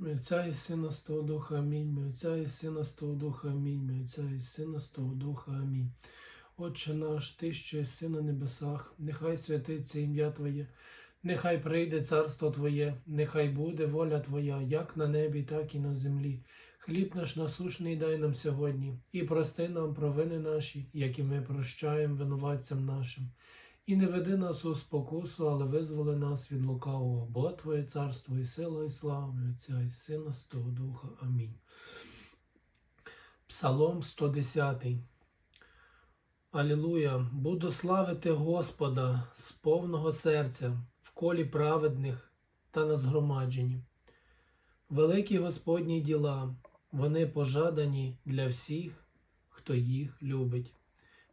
Отця і Сина з того Духа, Амінь. Отця і Сина з того Духа, Амінь. Отця і Сина з того Духа, Амінь. Отче наш, Ти, що єси на небесах, нехай святиться ім'я Твоє, нехай прийде царство Твоє, нехай буде воля Твоя, як на небі, так і на землі. Хліб наш насушний дай нам сьогодні, і прости нам провини наші, як і ми прощаємо винуватцям нашим. І не веди нас у спокусу, але визволи нас від лукавого, бо Твоє царство і сила, і слава і Отця, і Сина, з того Духа. Амінь. Псалом 110. Алілуя! Буду славити Господа з повного серця, в колі праведних та на згромадженні. Великі Господні діла, вони пожадані для всіх, хто їх любить.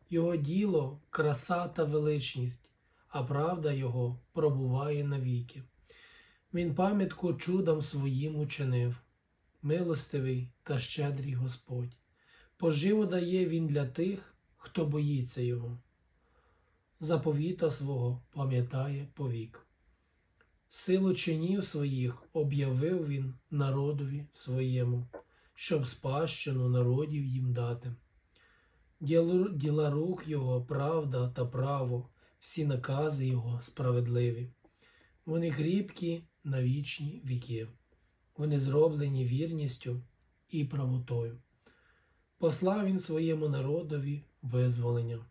Його діло краса та величність, а правда Його пробуває навіки. Він пам'ятку чудом своїм учинив, милостивий та щедрий Господь. Поживу дає Він для тих, хто боїться Його. Заповіта свого пам'ятає повік. Силу чинів своїх об'явив він народові своєму, щоб спадщину народів їм дати. Діла рук його правда та право, всі накази його справедливі. Вони кріпкі на вічні віки, вони зроблені вірністю і правотою. Послав він своєму народові визволення.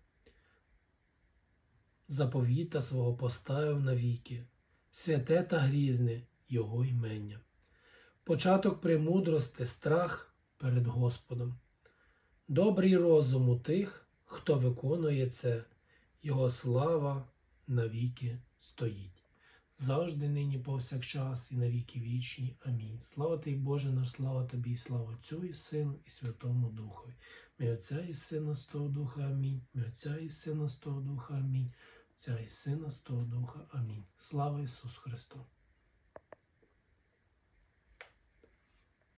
Заповіта свого поставив навіки, святе та грізне його імення. Початок премудрости, страх перед Господом. Добрий розум у тих, хто виконує це, його слава навіки стоїть. Завжди нині повсякчас і навіки вічні. Амінь. Слава тобі, Боже наш, слава тобі, і слава Отцю і Сину, і Святому Духові. Ми Отця і Сина з того Духа, Амінь. Ми Отця і Сина з того Духа, Амінь. Отця і Сина з того Духа, Амінь. Слава Ісусу Христу!